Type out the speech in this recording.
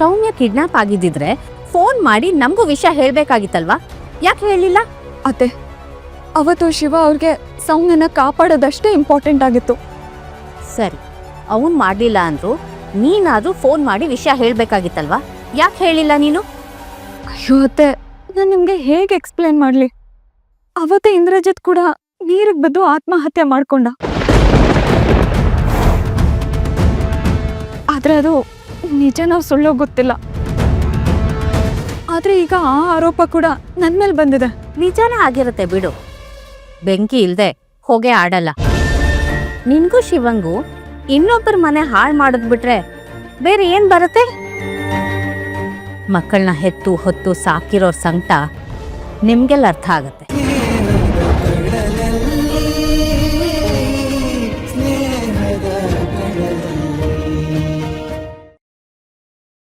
ಸೌಮ್ಯ kidnap ಆಗಿದ್ದಿದ್ರೆ phone ಮಾಡಿ ನಮಗೂ ವಿಷಯ ಹೇಳಬೇಕಾಗಿತ್ತಲ್ವಾ? ಯಾಕೆ ಹೇಳಿಲ್ಲ? ಅತ್ತೆ ಅವತ್ತು ಶಿವ ಅವ್ರಿಗೆ ಸೌಮ್ಯನ ಕಾಪಾಡೋದಷ್ಟೇ ಇಂಪಾರ್ಟೆಂಟ್ ಆಗಿತ್ತು. ಸರಿ ಅವನು ಮಾಡಲಿಲ್ಲ ಅಂದ್ರು ನೀನಾದ್ರೂ ಫೋನ್ ಮಾಡಿ ವಿಷಯ ಹೇಳಬೇಕಾಗಿತ್ತಲ್ವಾ? ಯಾಕೆ ಹೇಳಿಲ್ಲ ನೀನು? ಅಯ್ಯೋ ಅತ್ತೆ ನಾನು ನಿಮಗೆ ಹೇಗೆ ಎಕ್ಸ್ಪ್ಲೇನ್ ಮಾಡಲಿ? ಅವತ್ತೇ ಇಂದ್ರಜಿತ್ ಕೂಡ ನೀರಿಗೆ ಬಿದ್ದು ಆತ್ಮಹತ್ಯೆ ಮಾಡ್ಕೊಂಡ. ಆದ್ರೆ ಅದು ನಿಜನೋ ಸುಳ್ಳೋ ಗೊತ್ತಿಲ್ಲ. ಆದ್ರೆ ಈಗ ಆ ಆರೋಪ ಕೂಡ ನನ್ ಮೇಲೆ ಬಂದಿದೆ. ನಿಜಾನೇ ಆಗಿರುತ್ತೆ ಬಿಡು. ಬೆಂಕಿ ಇಲ್ದೆ ಹೋಗೆ ಆಡಲ್ಲ. ನಿನ್ಗೂ ಶಿವಂಗೂ ಇನ್ನೊಬ್ಬರ ಮನೆ ಹಾಳು ಮಾಡೋದ್ ಬಿಟ್ರೆ ಬೇರೆ ಏನ್ ಬರುತ್ತೆ? ಮಕ್ಕಳನ್ನ ಹೆತ್ತು ಹೊತ್ತು ಸಾಕಿರೋ ಸಂಕಟ ನಿಮ್ಗೆಲ್ಲ ಅರ್ಥ ಆಗತ್ತೆ.